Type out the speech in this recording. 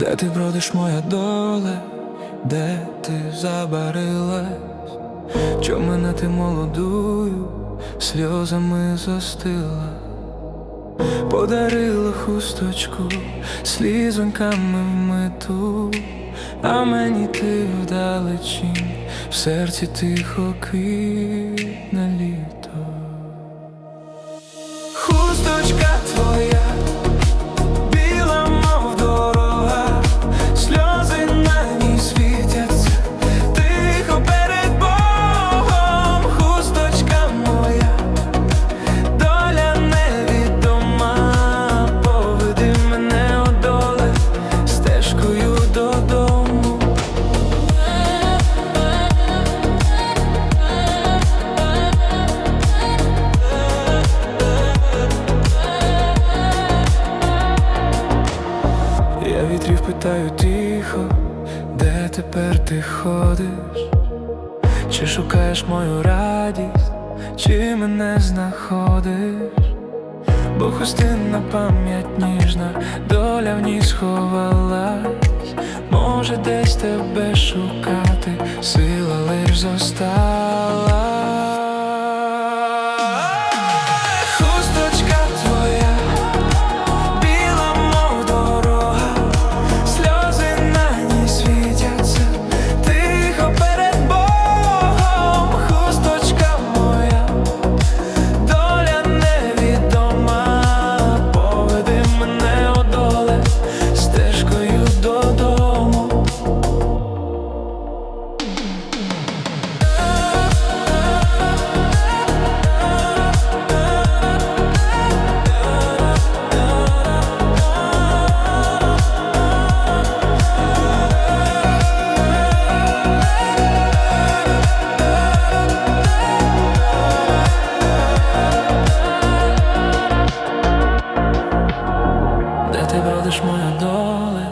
де ти бродиш моя доле, де ти забарилась, Чом мене ти молодую, сльозами застила, подарила хусточку слізоньками вмиту, а мені ти вдалечінь, в серці тихо квітне літо. Вітрів питаю тихо, де тепер ти ходиш? Чи шукаєш мою радість, чи мене знаходиш? Бо хустинна пам'ять ніжна, доля в ній сховалась, може десь тебе шукати, сила лиш зосталась. ти бродиш моя доля